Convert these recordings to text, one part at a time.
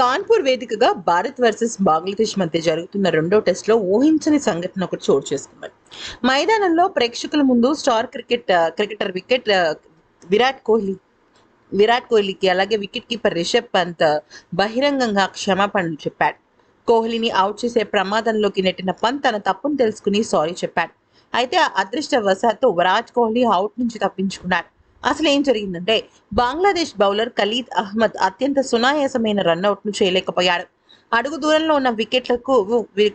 కాన్పూర్ వేదికగా భారత్ వర్సెస్ బంగ్లాదేశ్ మధ్య జరుగుతున్న రెండో టెస్ట్లో ఊహించని సంఘటన ఒకటి చోటు చేసుకుంది మైదానంలో ప్రేక్షకుల ముందు star cricket cricketer wicket Virat Kohli Virat కోహ్లీకి అలాగే వికెట్ కీపర్ రిషబ్ పంత్ బహిరంగంగా క్షమాపణలు చెప్పాడు. కోహ్లీని అవుట్ చేసే ప్రమాదంలోకి నెట్టిన పంత్ తన తప్పును తెలుసుకుని సారీ చెప్పాడు. అయితే ఆ అదృష్టవశాత్తు విరాట్ కోహ్లీ అవుట్ నుంచి తప్పించుకున్నాడు. అసలు ఏం జరిగిందంటే బంగ్లాదేశ్ బౌలర్ ఖలీద్ అహ్మద్ అత్యంత సునాయాసమైన రన్అట్ను చేయలేకపోయాడు. అడుగు దూరంలో ఉన్న వికెట్లకు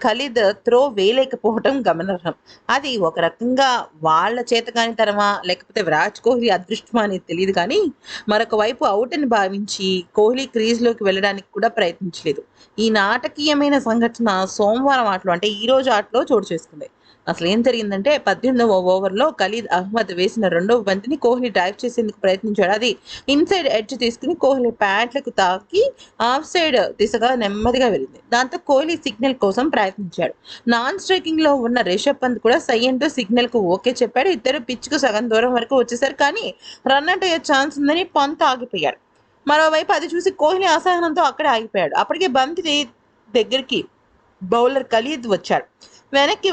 ఖలీద్ త్రో వేయలేకపోవటం గమనార్హం. అది ఒక రకంగా వాళ్ళ చేతగానితనమా లేకపోతే విరాట్ కోహ్లీ అదృష్టమా అనేది తెలియదు కానీ మరొక వైపు అవుట్ అని భావించి కోహ్లీ క్రీజ్లోకి వెళ్ళడానికి కూడా ప్రయత్నించలేదు. ఈ నాటకీయమైన సంఘటన సోమవారం ఆటలో అంటే ఈ రోజు ఆటలో చోటు చేసుకుంది. అసలు ఏం జరిగిందంటే పద్దెనిమిదవ ఓవర్లో ఖలీద్ అహ్మద్ వేసిన రెండవ బంతిని కోహ్లీ డ్రైవ్ చేసేందుకు ప్రయత్నించాడు. అది ఇన్సైడ్ ఎడ్జ్ తీసుకుని కోహ్లీ ప్యాంట్లకు తాకి ఆఫ్ సైడ్ దిశగా నెమ్మదిగా వెళ్ళింది. దాంతో కోహ్లీ సిగ్నల్ కోసం ప్రయత్నించాడు. నాన్ స్ట్రైకింగ్లో ఉన్న రిషబ్ పంత్ కూడా సై అంటూ సిగ్నల్కు ఓకే చెప్పాడు. ఇద్దరు పిచ్చుకు సగం దూరం వరకు వచ్చేసారు. కానీ రన్ అవుట్ అయ్యే ఛాన్స్ ఉందని పంత్ ఆగిపోయాడు. మరోవైపు అది చూసి కోహ్లీ అసహనంతో అక్కడే ఆగిపోయాడు. అప్పటికే బంతి దగ్గరికి బౌలర్ ఖలీద్ వచ్చాడు. వెనక్కి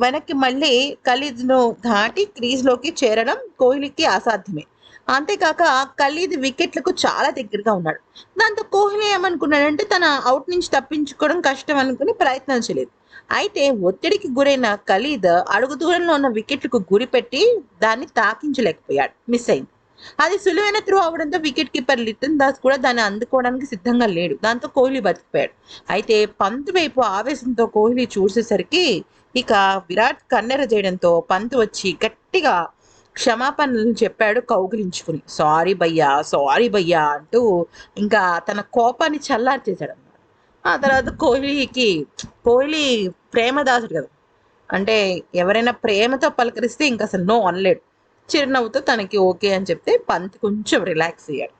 వెనక్కి మళ్ళీ ఖలీద్ను దాటి క్రీజ్లోకి చేరడం కోహ్లీకి అసాధ్యమే. అంతేకాక ఖలీద్ వికెట్లకు చాలా దగ్గరగా ఉన్నాడు. దాంతో కోహ్లీ ఏమనుకున్నాడంటే తన అవుట్ నుంచి తప్పించుకోవడం కష్టం అనుకుని ప్రయత్నం చేయలేదు. అయితే ఒత్తిడికి గురైన ఖలీద్ అడుగు దూరంలో ఉన్న వికెట్లకు గురిపెట్టి దాన్ని తాకించలేకపోయాడు. మిస్ అయింది. అది సులువైన త్రో అవడంతో వికెట్ కీపర్ లిటన్ దాస్ కూడా దాన్ని అందుకోవడానికి సిద్ధంగా లేడు. దాంతో కోహ్లీ బతికిపోయాడు. అయితే పంత్ వైపు ఆవేశంతో కోహ్లీ చూసేసరికి ఇక విరాట్ కన్నెర చేయడంతో పంత్ వచ్చి గట్టిగా క్షమాపణలు చెప్పాడు కౌగిలించుకుని. సారీ భయ్యా సారీ భయ్యా అంటూ ఇంకా తన కోపాన్ని చల్లార్చేశాడు అన్నమాట. ఆ తర్వాత కోహ్లీకి కోహ్లీ ప్రేమదాసుడు కదా. అంటే ఎవరైనా ప్రేమతో పలకరిస్తే ఇంకా అసలు నో అనలేడు. చిరునవ్వుతో తనకి ఓకే అని చెప్తే పంత్ కొంచెం రిలాక్స్ అయ్యాడు.